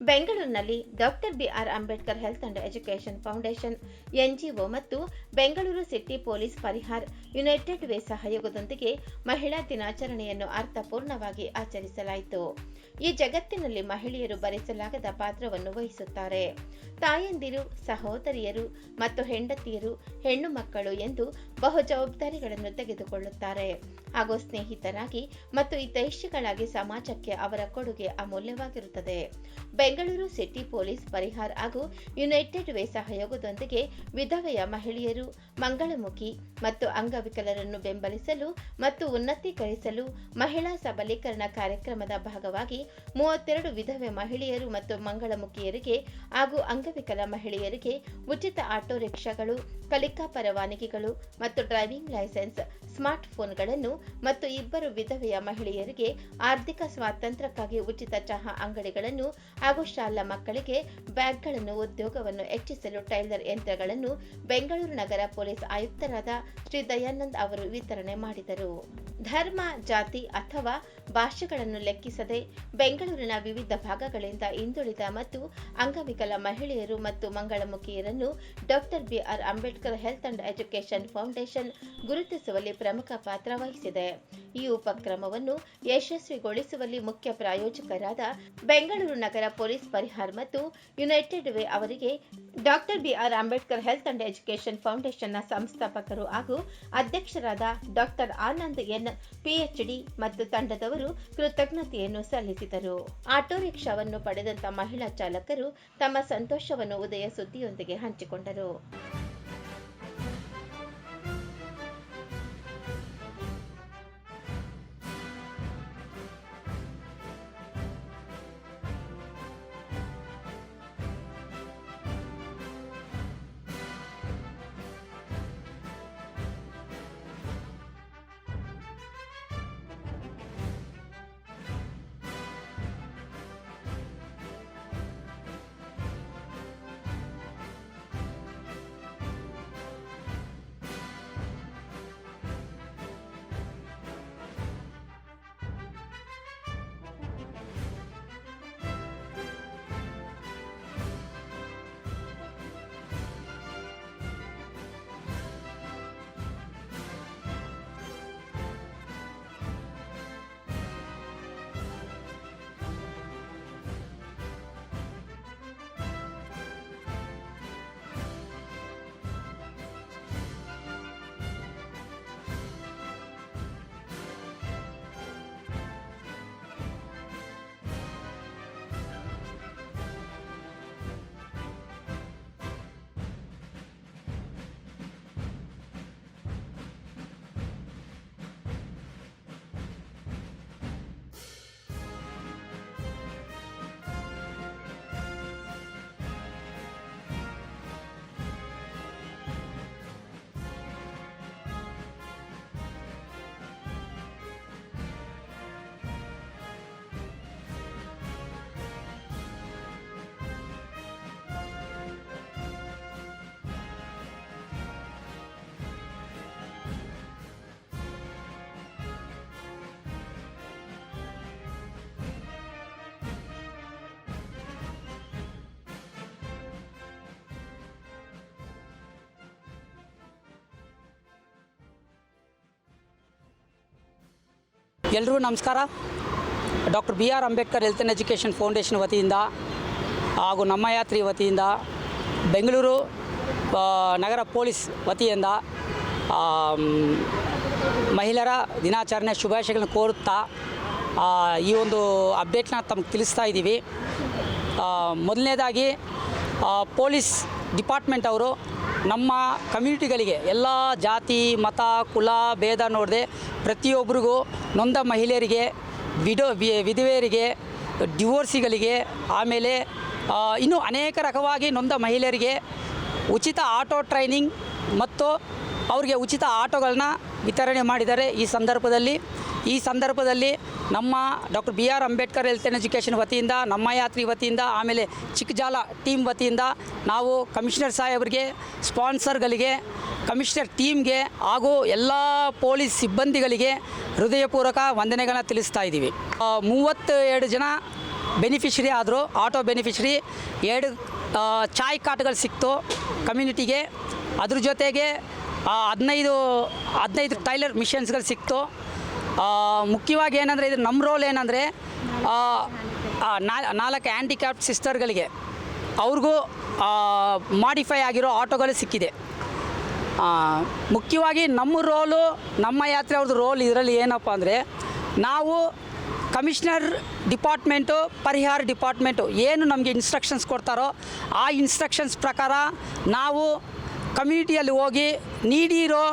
ಬೆಂಗಳೂರಿನಲ್ಲಿ doctor B R Ambedkar health and education foundation, NGO ಮತ್ತು Bengaluru city police Parihar United Way ಸಹಯೋಗದೊಂದಿಗೆ ಮಹಿಳಾ ದಿನಾಚರಣೆಯನ್ನು ಅರ್ಥಪೂರ್ಣವಾಗಿ ಆಚರಿಸಲಾಯಿತು. ಈ ಜಗತ್ತಿನಲ್ಲಿ ಮಹಿಳೆಯರು ಭರಿಸಲಾಗದ ಪಾತ್ರವನ್ನು ವಹಿಸುತ್ತಾರೆ. ತಾಯಂದಿರು, ಸಹೋದರಿಯರು ಮತ್ತು ಹೆಂಡತಿಯರು, ಹೆಣ್ಣು ಮಕ್ಕಳು ಎಂದು ಬಹು ಜವಾಬ್ದಾರಿಗಳನ್ನು ತೆಗೆದುಕೊಳ್ಳುತ್ತಾರೆ. ಹಾಗೂ ಸ್ನೇಹಿತರಾಗಿ ಮತ್ತು ಹಿತೈಷಿಗಳಾಗಿ ಸಮಾಜಕ್ಕೆ ಅವರ ಕೊಡುಗೆ ಅಮೂಲ್ಯವಾಗಿರುತ್ತದೆ. ಬೆಂಗಳೂರು ಸಿಟಿ ಪೊಲೀಸ್ ಪರಿಹಾರ್ ಹಾಗೂ ಯುನೈಟೆಡ್ ವೇ ಸಹಯೋಗದೊಂದಿಗೆ ವಿಧವೆಯ ಮಹಿಳೆಯರು, ಮಂಗಳಮುಖಿ ಮತ್ತು ಅಂಗವಿಕಲರನ್ನು ಬೆಂಬಲಿಸಲು ಮತ್ತು ಉನ್ನತೀಕರಿಸಲು ಮಹಿಳಾ ಸಬಲೀಕರಣ ಕಾರ್ಯಕ್ರಮದ ಭಾಗವಾಗಿ ಮೂವತ್ತೆರಡು ವಿಧವೆ ಮಹಿಳೆಯರು ಮತ್ತು ಮಂಗಳಮುಖಿಯರಿಗೆ ಹಾಗೂ ಅಂಗವಿಕಲ ಮಹಿಳೆಯರಿಗೆ ಉಚಿತ ಆಟೋ ರಿಕ್ಷಾಗಳು, ಕಲಿಕಾ ಪರವಾನಗಿಗಳು ಮತ್ತು ಡ್ರೈವಿಂಗ್ ಲೈಸೆನ್ಸ್, ಸ್ಮಾರ್ಟ್ ಫೋನ್ಗಳನ್ನು ಮತ್ತು ಇಬ್ಬರು ವಿಧವೆಯ ಮಹಿಳೆಯರಿಗೆ ಆರ್ಥಿಕ ಸ್ವಾತಂತ್ರ್ಯಕ್ಕಾಗಿ ಉಚಿತ ಚಹಾ ಅಂಗಡಿಗಳನ್ನು ಹಾಗೂ ಶಾಲಾ ಮಕ್ಕಳಿಗೆ ಬ್ಯಾಗ್ಗಳನ್ನು ಉದ್ಯೋಗವನ್ನು ಹೆಚ್ಚಿಸಲು ಟೈಲರ್ ಯಂತ್ರಗಳನ್ನು ಬೆಂಗಳೂರು ನಗರ ಪೊಲೀಸ್ ಆಯುಕ್ತರಾದ ಶ್ರೀ ದಯಾನಂದ್ ಅವರು ವಿತರಣೆ ಮಾಡಿದರು. ಧರ್ಮ, ಜಾತಿ ಅಥವಾ ಭಾಷೆಗಳನ್ನು ಲೆಕ್ಕಿಸದೆ ಬೆಂಗಳೂರಿನ ವಿವಿಧ ಭಾಗಗಳಿಂದ ಹಿಂದುಳಿದ ಮತ್ತು ಅಂಗವಿಕಲ ಮಹಿಳೆಯರು ಮತ್ತು ಮಂಗಳಮುಖಿಯರನ್ನು doctor B R Ambedkar health and education foundation ಗುರುತಿಸುವಲ್ಲಿ ಪ್ರಮುಖ ಪಾತ್ರ ವಹಿಸಿದೆ. ಈ ಉಪಕ್ರಮವನ್ನು ಯಶಸ್ವಿಗೊಳಿಸುವಲ್ಲಿ ಮುಖ್ಯ ಪ್ರಾಯೋಜಕರಾದ ಬೆಂಗಳೂರು ನಗರ ಪೊಲೀಸ್ ಪರಿಹಾರ್ ಮತ್ತು ಯುನೈಟೆಡ್ ವೇ ಅವರಿಗೆ doctor B R Ambedkar health and education ಫೌಂಡೇಶನ್ನ ಸಂಸ್ಥಾಪಕರು ಹಾಗೂ ಅಧ್ಯಕ್ಷರಾದ ಡಾಕ್ಟರ್ ಆನಂದ್ ಎನ್ ಪಿಎಚ್ಡಿ ಮತ್ತು ತಂಡದವರು ಕೃತಜ್ಞತೆಯನ್ನು ಸಲ್ಲಿಸಿದರು. ಆಟೋ ರಿಕ್ಷಾವನ್ನು ಪಡೆದಂತ ಮಹಿಳಾ ಚಾಲಕರು ತಮ್ಮ ಸಂತೋಷವನ್ನು ಉದಯ ಸುದ್ದಿಯೊಂದಿಗೆ ಹಂಚಿಕೊಂಡರು. ಎಲ್ರಿಗೂ ನಮಸ್ಕಾರ. Doctor B R Ambedkar health and education foundation ವತಿಯಿಂದ ಹಾಗೂ ನಮ್ಮ ಯಾತ್ರಿ ವತಿಯಿಂದ ಬೆಂಗಳೂರು ನಗರ ಪೊಲೀಸ್ ವತಿಯಿಂದ ಮಹಿಳೆಯರ ದಿನಾಚರಣೆ ಶುಭಾಶಯಗಳನ್ನು ಕೋರುತ್ತಾ ಈ ಒಂದು ಅಪ್ಡೇಟ್ನ ತಮಗೆ ತಿಳಿಸ್ತಾ ಇದ್ದೀವಿ. ಮೊದಲನೇದಾಗಿ ಪೊಲೀಸ್ ಡಿಪಾರ್ಟ್ಮೆಂಟ್ ಅವರು ನಮ್ಮ ಕಮ್ಯುನಿಟಿಗಳಿಗೆ ಎಲ್ಲ ಜಾತಿ, ಮತ, ಕುಲ, ಭೇದ ನೋಡದೆ ಪ್ರತಿಯೊಬ್ಬರಿಗೂ ನೊಂದ ಮಹಿಳೆಯರಿಗೆ, ವಿಡೋ ವಿಧವೆಯರಿಗೆ, ಡಿವೋರ್ಸಿಗಳಿಗೆ, ಆಮೇಲೆ ಇನ್ನೂ ಅನೇಕ ರಕವಾಗಿ ನೊಂದ ಮಹಿಳೆಯರಿಗೆ ಉಚಿತ ಆಟೋ ಟ್ರೈನಿಂಗ್ ಮತ್ತು ಅವರಿಗೆ ಉಚಿತ ಆಟೋಗಳನ್ನ ವಿತರಣೆ ಮಾಡಿದ್ದಾರೆ ಈ ಸಂದರ್ಭದಲ್ಲಿ. ಈ ಸಂದರ್ಭದಲ್ಲಿ ನಮ್ಮ doctor B R Ambedkar health and education ವತಿಯಿಂದ, ನಮ್ಮ ಯಾತ್ರಿ ವತಿಯಿಂದ, ಆಮೇಲೆ ಚಿಕ್ಕಜಾಲ ಟೀಮ್ ವತಿಯಿಂದ ನಾವು ಕಮಿಷನರ್ ಸಾಹೇಬರಿಗೆ ಸ್ಪಾನ್ಸರ್ಗಳಿಗೆ, ಕಮಿಷನರ್ ಟೀಮ್ಗೆ ಹಾಗೂ ಎಲ್ಲ ಪೊಲೀಸ್ ಸಿಬ್ಬಂದಿಗಳಿಗೆ ಹೃದಯಪೂರ್ವಕ ವಂದನೆಗಳನ್ನ ತಿಳಿಸ್ತಾ ಇದ್ದೀವಿ. ಮೂವತ್ತು ಎರಡು ಜನ ಬೆನಿಫಿಷರಿ ಆದರು, ಆಟೋ ಬೆನಿಫಿಷರಿ, ಎರಡು ಚಾಯ್ ಕಾಟ್ಗಳು ಸಿಕ್ತು ಕಮ್ಯುನಿಟಿಗೆ. ಅದ್ರ ಜೊತೆಗೆ ಹದಿನೈದು ಹದಿನೈದು ಟೈಲರ್ ಮಿಷನ್ಸ್ಗಳು ಸಿಕ್ತು. ಮುಖ್ಯವಾಗಿ ಏನಂದರೆ ಇದು ನಮ್ಮ ರೋಲ್ ಏನಂದರೆ ನಾಲ್ಕು ಹ್ಯಾಂಡಿಕ್ಯಾಪ್ಟ್ ಸಿಸ್ಟರ್ಗಳಿಗೆ ಅವ್ರಿಗೂ ಮಾಡಿಫೈ ಆಗಿರೋ ಆಟೋಗಳು ಸಿಕ್ಕಿದೆ. ಮುಖ್ಯವಾಗಿ ನಮ್ಮ ರೋಲು ನಮ್ಮ ಯಾತ್ರೆ ಅವ್ರದ್ದು ರೋಲ್ ಇದರಲ್ಲಿ ಏನಪ್ಪ ಅಂದರೆ, ನಾವು ಕಮಿಷನರ್ ಡಿಪಾರ್ಟ್ಮೆಂಟು ಪರಿಹಾರ ಡಿಪಾರ್ಟ್ಮೆಂಟು ಏನು ನಮಗೆ ಇನ್ಸ್ಟ್ರಕ್ಷನ್ಸ್ ಕೊಡ್ತಾರೋ ಆ ಇನ್ಸ್ಟ್ರಕ್ಷನ್ಸ್ ಪ್ರಕಾರ ನಾವು ಕಮ್ಯುನಿಟಿಯಲ್ಲಿ ಹೋಗಿ ನೀಡಿರೋ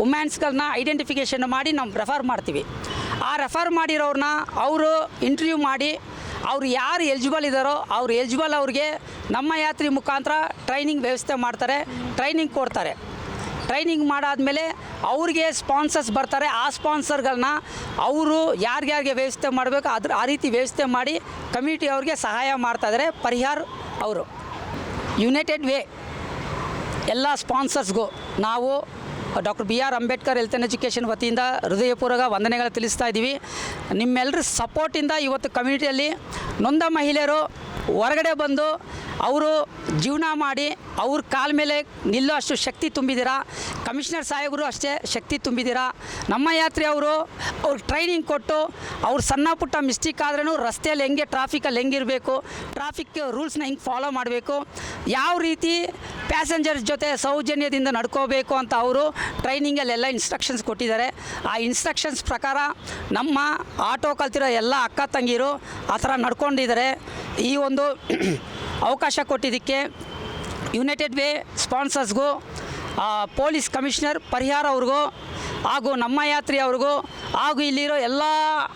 ವುಮೆನ್ಸ್ಗಳನ್ನ ಐಡೆಂಟಿಫಿಕೇಷನ್ ಮಾಡಿ ನಾವು ರೆಫರ್ ಮಾಡ್ತೀವಿ. ಆ ರೆಫರ್ ಮಾಡಿರೋರನ್ನ ಅವರು ಇಂಟರ್ವ್ಯೂ ಮಾಡಿ, ಅವ್ರು ಯಾರು ಎಲಿಜಿಬಲ್ ಇದ್ದಾರೋ ಅವ್ರು ಎಲಿಜಿಬಲ್ ಅವ್ರಿಗೆ ನಮ್ಮ ಯಾತ್ರಿ ಮುಖಾಂತರ ಟ್ರೈನಿಂಗ್ ವ್ಯವಸ್ಥೆ ಮಾಡ್ತಾರೆ ಟ್ರೈನಿಂಗ್ ಕೊಡ್ತಾರೆ. ಟ್ರೈನಿಂಗ್ ಮಾಡಾದಮೇಲೆ ಅವ್ರಿಗೆ ಸ್ಪಾನ್ಸರ್ಸ್ ಬರ್ತಾರೆ, ಆ ಸ್ಪಾನ್ಸರ್ಗಳನ್ನ ಅವರು ಯಾರಿಗ್ಯಾರಿಗೆ ವ್ಯವಸ್ಥೆ ಮಾಡಬೇಕು, ಅದ್ರ, ಆ ರೀತಿ ವ್ಯವಸ್ಥೆ ಮಾಡಿ ಕಮಿಟಿ ಅವ್ರಿಗೆ ಸಹಾಯ ಮಾಡ್ತಾಯಿದ್ದಾರೆ ಪರಿಹಾರ್ ಅವರು. ಯುನೈಟೆಡ್ ವೇ ಎಲ್ಲ ಸ್ಪಾನ್ಸರ್ಸ್ಗೂ ನಾವು doctor B R Ambedkar health and education ವತಿಯಿಂದ ಹೃದಯಪೂರ್ವಕ ವಂದನೆಗಳು ತಿಳಿಸ್ತಾ ಇದ್ದೀವಿ. ನಿಮ್ಮೆಲ್ಲರ ಸಪೋರ್ಟಿಂದ ಇವತ್ತು ಕಮ್ಯುನಿಟಿಯಲ್ಲಿ ನೊಂದ ಮಹಿಳೆಯರು ಹೊರಗಡೆ ಬಂದು ಅವರು ಜೀವನ ಮಾಡಿ ಅವ್ರ ಕಾಲ ಮೇಲೆ ನಿಲ್ಲೋ ಅಷ್ಟು ಶಕ್ತಿ ತುಂಬಿದ್ದೀರಾ? ಕಮಿಷನರ್ ಸಾಹೇಬರು ಅಷ್ಟೇ ಶಕ್ತಿ ತುಂಬಿದ್ದೀರಾ? ನಮ್ಮ ಯಾತ್ರೆ ಅವರು ಅವ್ರಿಗೆ ಟ್ರೈನಿಂಗ್ ಕೊಟ್ಟು ಅವ್ರು ಸಣ್ಣ ಪುಟ್ಟ ಮಿಸ್ಟೇಕ್ ಆದ್ರೂ ರಸ್ತೆಯಲ್ಲಿ ಹೆಂಗೆ ಟ್ರಾಫಿಕಲ್ಲಿ ಹೆಂಗಿರಬೇಕು ಟ್ರಾಫಿಕ್ ರೂಲ್ಸ್ನ ಹೆಂಗೆ ಫಾಲೋ ಮಾಡಬೇಕು, ಯಾವ ರೀತಿ ಪ್ಯಾಸೆಂಜರ್ಸ್ ಜೊತೆ ಸೌಜನ್ಯದಿಂದ ನಡ್ಕೋಬೇಕು ಅಂತ ಅವರು ಟ್ರೈನಿಂಗಲ್ಲೆಲ್ಲ ಇನ್ಸ್ಟ್ರಕ್ಷನ್ಸ್ ಕೊಟ್ಟಿದ್ದಾರೆ. ಆ ಇನ್ಸ್ಟ್ರಕ್ಷನ್ಸ್ ಪ್ರಕಾರ ನಮ್ಮ ಆಟೋ ಕಲ್ತಿರೋ ಎಲ್ಲ ಅಕ್ಕ ತಂಗಿರು ಆ ಥರ ನಡ್ಕೊಂಡಿದ್ದಾರೆ. ಈ ಒಂದು ಅವಕಾಶ ಕೊಟ್ಟಿದ್ದಕ್ಕೆ ಯುನೈಟೆಡ್ ವೇ ಸ್ಪಾನ್ಸರ್ಸ್ಗೂ ಪೊಲೀಸ್ ಕಮಿಷನರ್ ಪರಿಹಾರ ಅವ್ರಿಗೂ ಹಾಗೂ ನಮ್ಮ ಯಾತ್ರಿ ಅವ್ರಿಗೂ ಹಾಗೂ ಇಲ್ಲಿರೋ ಎಲ್ಲ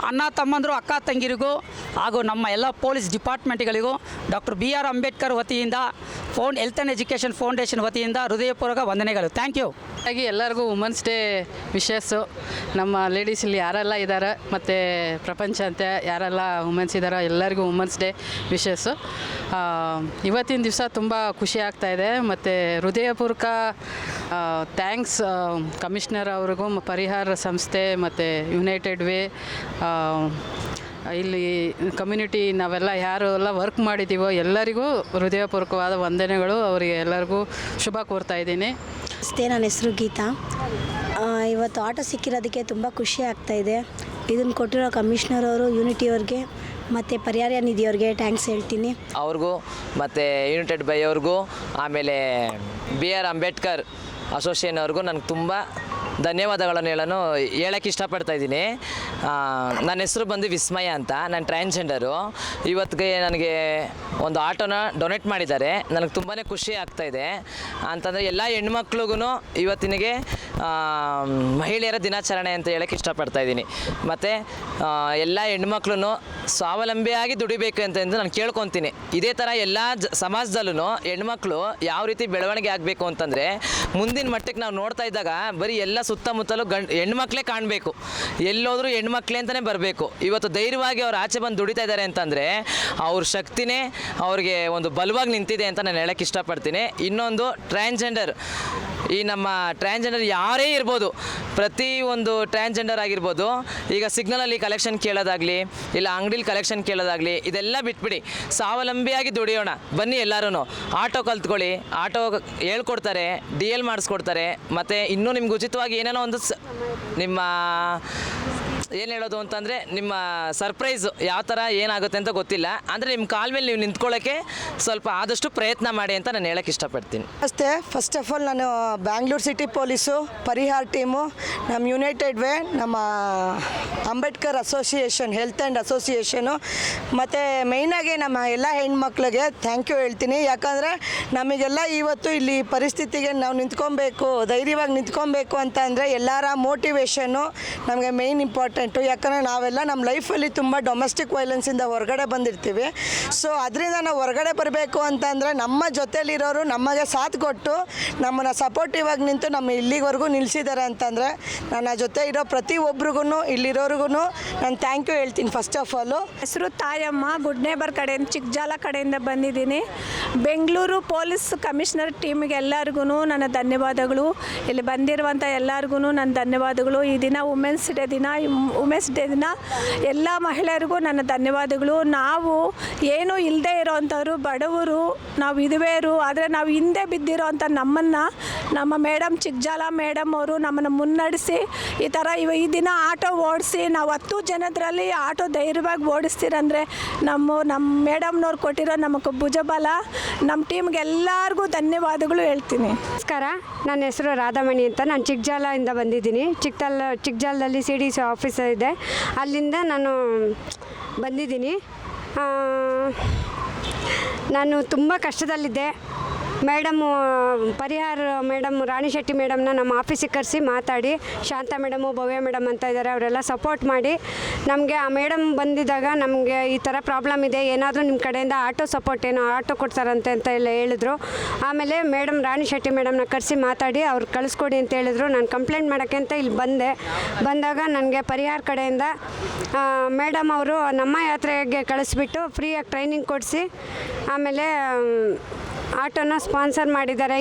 ಅಣ್ಣ ತಮ್ಮಂದರು, ಅಕ್ಕ ತಂಗಿರಿಗೂ ಹಾಗೂ ನಮ್ಮ ಎಲ್ಲ ಪೊಲೀಸ್ ಡಿಪಾರ್ಟ್ಮೆಂಟ್ಗಳಿಗೂ ಡಾಕ್ಟರ್ ಬಿ ಆರ್ ಅಂಬೇಡ್ಕರ್ ವತಿಯಿಂದ found, health and education foundation ವತಿಯಿಂದ ಹೃದಯಪೂರ್ವಕ ವಂದನೆಗಳು. Thank you. ಹಾಗಾಗಿ ಎಲ್ಲರಿಗೂ ವುಮೆನ್ಸ್ ಡೇ ವಿಶಸ್ಸು ನಮ್ಮ ಲೇಡೀಸ್ ಇಲ್ಲಿ ಯಾರೆಲ್ಲ ಇದ್ದಾರೆ ಮತ್ತು ಪ್ರಪಂಚ ಅಂತ ಯಾರೆಲ್ಲ ವುಮೆನ್ಸ್ ಇದ್ದಾರೋ ಎಲ್ಲರಿಗೂ ವುಮೆನ್ಸ್ ಡೇ ವಿಶಸ್ಸು ಇವತ್ತಿನ ದಿವಸ ತುಂಬ ಖುಷಿ ಆಗ್ತಾಯಿದೆ ಮತ್ತು ಹೃದಯಪೂರ್ವಕ ಥ್ಯಾಂಕ್ಸ್ ಕಮಿಷ್ನರ್ ಅವ್ರಿಗೂ ಪರಿಹಾರ ಸಂಸ್ಥೆ ಮತ್ತು ಯುನೈಟೆಡ್ ವೇ ಇಲ್ಲಿ ಕಮ್ಯುನಿಟಿ ನಾವೆಲ್ಲ ಯಾರು ಎಲ್ಲ ವರ್ಕ್ ಮಾಡಿದ್ದೀವೋ ಎಲ್ಲರಿಗೂ ಹೃದಯಪೂರ್ವಕವಾದ ವಂದನೆಗಳು. ಅವರಿಗೆ ಎಲ್ಲರಿಗೂ ಶುಭ ಕೋರ್ತಾ ಇದ್ದೀನಿ. ನಮಸ್ತೆ, ನನ್ನ ಹೆಸರು ಗೀತಾ. ಇವತ್ತು ಆಟೋ ಸಿಕ್ಕಿರೋದಕ್ಕೆ ತುಂಬ ಖುಷಿ ಆಗ್ತಾ ಇದೆ. ಇದನ್ನು ಕೊಟ್ಟಿರೋ ಕಮಿಷನರ್ ಅವರು, ಯೂನಿಟಿ ಅವ್ರಿಗೆ, ಮತ್ತು ಪರಿಹಾರ ನಿಧಿಯವ್ರಿಗೆ ಟ್ಯಾಂಕ್ಸ್ ಹೇಳ್ತೀನಿ. ಅವ್ರಿಗೂ, ಮತ್ತು ಯುನಿಟೆಡ್ ಬೈ ಅವ್ರಿಗೂ, ಆಮೇಲೆ ಬಿ ಆರ್ ಅಂಬೇಡ್ಕರ್ ಅಸೋಸಿಯೇಷನ್ ಅವ್ರಿಗೂ ನನಗೆ ತುಂಬ ಧನ್ಯವಾದಗಳನ್ನು ಹೇಳೋನು ಹೇಳೋಕ್ಕೆ ಇಷ್ಟಪಡ್ತಾ ಇದ್ದೀನಿ. ನನ್ನ ಹೆಸರು ಬಂದು ವಿಸ್ಮಯ ಅಂತ. ನಾನು ಟ್ರಾನ್ಸ್ಜೆಂಡರು. ಇವತ್ತಿಗೆ ನನಗೆ ಒಂದು ಆಟೋನ ಡೊನೇಟ್ ಮಾಡಿದ್ದಾರೆ. ನನಗೆ ತುಂಬಾ ಖುಷಿ ಆಗ್ತಾಯಿದೆ ಅಂತಂದರೆ ಎಲ್ಲ ಹೆಣ್ಮಕ್ಳಿಗೂ ಇವತ್ತಿನಿಗೆ ಮಹಿಳೆಯರ ದಿನಾಚರಣೆ ಅಂತ ಹೇಳಕ್ಕೆ ಇಷ್ಟಪಡ್ತಾ ಇದ್ದೀನಿ. ಮತ್ತು ಎಲ್ಲ ಹೆಣ್ಮಕ್ಳು ಸ್ವಾವಲಂಬಿಯಾಗಿ ದುಡಿಬೇಕು ಅಂತ ನಾನು ಕೇಳ್ಕೊತೀನಿ. ಇದೇ ಥರ ಎಲ್ಲ ಜ ಸಮಾಜದಲ್ಲೂ ಹೆಣ್ಮಕ್ಳು ಯಾವ ರೀತಿ ಬೆಳವಣಿಗೆ ಆಗಬೇಕು ಅಂತಂದರೆ, ಮುಂದಿನ ಮಟ್ಟಕ್ಕೆ ನಾವು ನೋಡ್ತಾ ಇದ್ದಾಗ ಬರೀ ಎಲ್ಲ ಸುತ್ತಮುತ್ತಲೂ ಗಂಡ್, ಹೆಣ್ಮಕ್ಳೇ ಕಾಣಬೇಕು. ಎಲ್ಲೋದ್ರೂ ಹೆಣ್ಮಕ್ಳೆ ಅಂತಲೇ ಬರಬೇಕು. ಇವತ್ತು ಧೈರ್ಯವಾಗಿ ಅವ್ರು ಆಚೆ ಬಂದು ದುಡಿತಾ ಇದ್ದಾರೆ ಅಂತಂದರೆ ಅವ್ರ ಶಕ್ತಿನೇ ಅವ್ರಿಗೆ ಒಂದು ಬಲವಾಗಿ ನಿಂತಿದೆ ಅಂತ ನಾನು ಹೇಳಕ್ಕೆ ಇಷ್ಟಪಡ್ತೀನಿ. ಇನ್ನೊಂದು ಟ್ರಾನ್ಸ್ಜೆಂಡರ್ ಈ ನಮ್ಮ ಟ್ರಾನ್ಸ್ಜೆಂಡರ್ ಯಾರೇ ಇರ್ಬೋದು, ಪ್ರತಿ ಒಂದು ಟ್ರಾನ್ಸ್ಜೆಂಡರ್ ಆಗಿರ್ಬೋದು, ಈಗ ಸಿಗ್ನಲಲ್ಲಿ ಕಲೆಕ್ಷನ್ ಕೇಳೋದಾಗಲಿ, ಇಲ್ಲ ಅಂಗಡಿಲಿ ಕಲೆಕ್ಷನ್ ಕೇಳೋದಾಗಲಿ, ಇದೆಲ್ಲ ಬಿಟ್ಬಿಡಿ. ಸ್ವಾವಲಂಬಿಯಾಗಿ ದುಡಿಯೋಣ. ಬನ್ನಿ ಎಲ್ಲರೂ ಆಟೋ ಕಲ್ತ್ಕೊಳ್ಳಿ. ಆಟೋ ಹೇಳ್ಕೊಡ್ತಾರೆ ಡಿ ಎಲ್ ಮಾಡಿಸ್ಕೊಡ್ತಾರೆ. ಮತ್ತು ಇನ್ನೂ ನಿಮ್ಗೆ ಉಚಿತವಾಗಿ ಏನೇನೋ ಒಂದು ನಿಮ್ಮ ಏನು ಹೇಳೋದು ಅಂತಂದರೆ ನಿಮ್ಮ ಸರ್ಪ್ರೈಸ್ ಯಾವ ಥರ ಏನಾಗುತ್ತೆ ಅಂತ ಗೊತ್ತಿಲ್ಲ. ಅಂದರೆ ನಿಮ್ಮ ಕಾಲ ಮೇಲೆ ನೀವು ನಿಂತ್ಕೊಳ್ಳೋಕ್ಕೆ ಸ್ವಲ್ಪ ಆದಷ್ಟು ಪ್ರಯತ್ನ ಮಾಡಿ ಅಂತ ನಾನು ಹೇಳಕ್ಕೆ ಇಷ್ಟಪಡ್ತೀನಿ. ಅಷ್ಟೇ ಫಸ್ಟ್ ಆಫ್ ಆಲ್ ನಾನು Bangalore city police Parihar team ನಮ್ಮ ಯುನೈಟೆಡ್ ವೇ ನಮ್ಮ Ambedkar association health and association ಮತ್ತು ಮೇಯ್ನಾಗಿ ನಮ್ಮ ಎಲ್ಲ ಹೆಣ್ಮಕ್ಳಿಗೆ ಥ್ಯಾಂಕ್ ಯು ಹೇಳ್ತೀನಿ. ಯಾಕಂದರೆ ನಮಗೆಲ್ಲ ಇವತ್ತು ಇಲ್ಲಿ ಪರಿಸ್ಥಿತಿಗೆ ನಾವು ನಿಂತ್ಕೊಬೇಕು, ಧೈರ್ಯವಾಗಿ ನಿಂತ್ಕೊಬೇಕು ಅಂತ ಅಂದರೆ ಎಲ್ಲರ ಮೋಟಿವೇಶನ್ನು ನಮಗೆ ಮೇಯ್ನ್ ಇಂಪಾರ್ಟೆಂಟು ಯಾಕಂದರೆ ನಾವೆಲ್ಲ ನಮ್ಮ ಲೈಫಲ್ಲಿ ತುಂಬ ಡೊಮೆಸ್ಟಿಕ್ ವೈಲೆನ್ಸಿಂದ ಹೊರಗಡೆ ಬಂದಿರ್ತೀವಿ. ಸೊ ಅದರಿಂದ ನಾವು ಹೊರಗಡೆ ಬರಬೇಕು ಅಂತಂದರೆ ನಮ್ಮ ಜೊತೆಲಿರೋರು ನಮಗೆ ಸಾಥ್ ಕೊಟ್ಟು ನಮ್ಮನ್ನು ಸಪೋರ್ಟಿವ್ ಆಗಿ ನಿಂತು ನಮ್ಮ ಇಲ್ಲಿವರೆಗೂ ನಿಲ್ಲಿಸಿದ್ದಾರೆ ಅಂತಂದರೆ ನನ್ನ ಜೊತೆ ಇರೋ ಪ್ರತಿಯೊಬ್ಬರಿಗೂ ಇಲ್ಲಿರೋರಿಗೂ ನಾನು ಥ್ಯಾಂಕ್ ಯು ಹೇಳ್ತೀನಿ ಫಸ್ಟ್ ಆಫ್ ಆಲು ಹೆಸರು ತಾಯಮ್ಮ ಗುಡ್ ನೇಬರ್ ಕಡೆಯಿಂದ ಚಿಕ್ಕಜಾಲ ಕಡೆಯಿಂದ ಬಂದಿದ್ದೀನಿ. ಬೆಂಗಳೂರು ಪೊಲೀಸ್ ಕಮಿಷನರ್ ಟೀಮಿಗೆ ಎಲ್ಲರಿಗೂ ನನ್ನ ಧನ್ಯವಾದಗಳು. ಇಲ್ಲಿ ಬಂದಿರುವಂಥ ಎಲ್ಲರಿಗೂ ನನ್ನ ಧನ್ಯವಾದಗಳು. ಈ ದಿನ ವುಮೆನ್ಸ್ ಡೇ ದಿನ ವುಮೆನ್ಸ್ ಡೇ ದಿನ ಎಲ್ಲ ಮಹಿಳೆಯರಿಗೂ ನನ್ನ ಧನ್ಯವಾದಗಳು. ನಾವು ಏನೂ ಇಲ್ಲದೆ ಇರೋವಂಥವ್ರು ಬಡವರು, ನಾವು ವಿಧವೆಯರು ಆದರೆ ನಾವು ಹಿಂದೆ ಬಿದ್ದಿರೋವಂಥ ನಮ್ಮನ್ನು, ನಮ್ಮ ಮೇಡಮ್ ಚಿಕ್ಕಜಾಲ ಮೇಡಮ್ ಅವರು ನಮ್ಮನ್ನು ಮುನ್ನಡೆಸಿ, ಈ ಥರ ಇವ ಈ ದಿನ ಆಟೋ ಓಡಿಸಿ, ನಾವು ಹತ್ತು ಜನದ್ರಲ್ಲಿ ಆಟೋ ಧೈರ್ಯವಾಗಿ ಓಡಿಸ್ತೀರಂದರೆ ನಮ್ಮ ನಮ್ಮ ಮೇಡಮ್ನವ್ರು ಕೊಟ್ಟಿರೋ ನಮಗೆ ಭುಜಬಲ, ನಮ್ಮ ಟೀಮ್ಗೆ ಎಲ್ಲರಿಗೂ ಧನ್ಯವಾದಗಳು ಹೇಳ್ತೀನಿ. ನಮಸ್ಕಾರ. ನನ್ನ ಹೆಸರು ರಾಧಾಮಣಿ ಅಂತ. ನಾನು ಚಿಕ್ಕಜಾಲದಿಂದ ಬಂದಿದ್ದೀನಿ. ಚಿಕ್ಕಲ್ ಚಿಕ್ಕಜಾಲದಲ್ಲಿ ಸಿ ಡಿ ಸಿ ಆಫೀಸ್ ಇದೆ. ಅಲ್ಲಿಂದ ನಾನು ಬಂದಿದ್ದೀನಿ. ನಾನು ತುಂಬ ಕಷ್ಟದಲ್ಲಿದ್ದೆ. ಮೇಡಮು ಪರಿಹಾರ ಮೇಡಮ್, ರಾಣಿ ಶೆಟ್ಟಿ ಮೇಡಮ್ನ ನಮ್ಮ ಆಫೀಸಿಗೆ ಕರೆಸಿ ಮಾತಾಡಿ. ಶಾಂತ ಮೇಡಮು, ಭವ್ಯ ಮೇಡಮ್ ಅಂತ ಇದ್ದಾರೆ, ಅವರೆಲ್ಲ ಸಪೋರ್ಟ್ ಮಾಡಿ. ನಮಗೆ ಆ ಮೇಡಮ್ ಬಂದಿದ್ದಾಗ ನಮಗೆ ಈ ಥರ ಪ್ರಾಬ್ಲಮ್ ಇದೆ. ಏನಾದರೂ ನಿಮ್ಮ ಕಡೆಯಿಂದ ಆಟೋ ಸಪೋರ್ಟ್ ಏನೋ ಆಟೋ ಕೊಡ್ತಾರಂತೆ ಅಂತ ಎಲ್ಲ ಹೇಳಿದ್ರು. ಆಮೇಲೆ ಮೇಡಮ್, ರಾಣಿ ಶೆಟ್ಟಿ ಮೇಡಮ್ನ ಕರೆಸಿ ಮಾತಾಡಿ, ಅವ್ರು ಕಳಿಸ್ಕೊಡಿ ಅಂತ ಹೇಳಿದ್ರು. ನಾನು ಕಂಪ್ಲೇಂಟ್ ಮಾಡೋಕ್ಕೆ ಅಂತ ಇಲ್ಲಿ ಬಂದೆ. ಬಂದಾಗ ನನಗೆ ಪರಿಹಾರ ಕಡೆಯಿಂದ ಮೇಡಮ್ ಅವರು ನಮ್ಮ ಯಾತ್ರೆಗೆ ಕಳಿಸ್ಬಿಟ್ಟು ಫ್ರೀಯಾಗಿ ಟ್ರೈನಿಂಗ್ ಕೊಡಿಸಿ, ಆಮೇಲೆ ಆಟೋನ ಸ್ಪಾನ್ಸರ್ ಮಾಡಿದ್ದಾರೆ.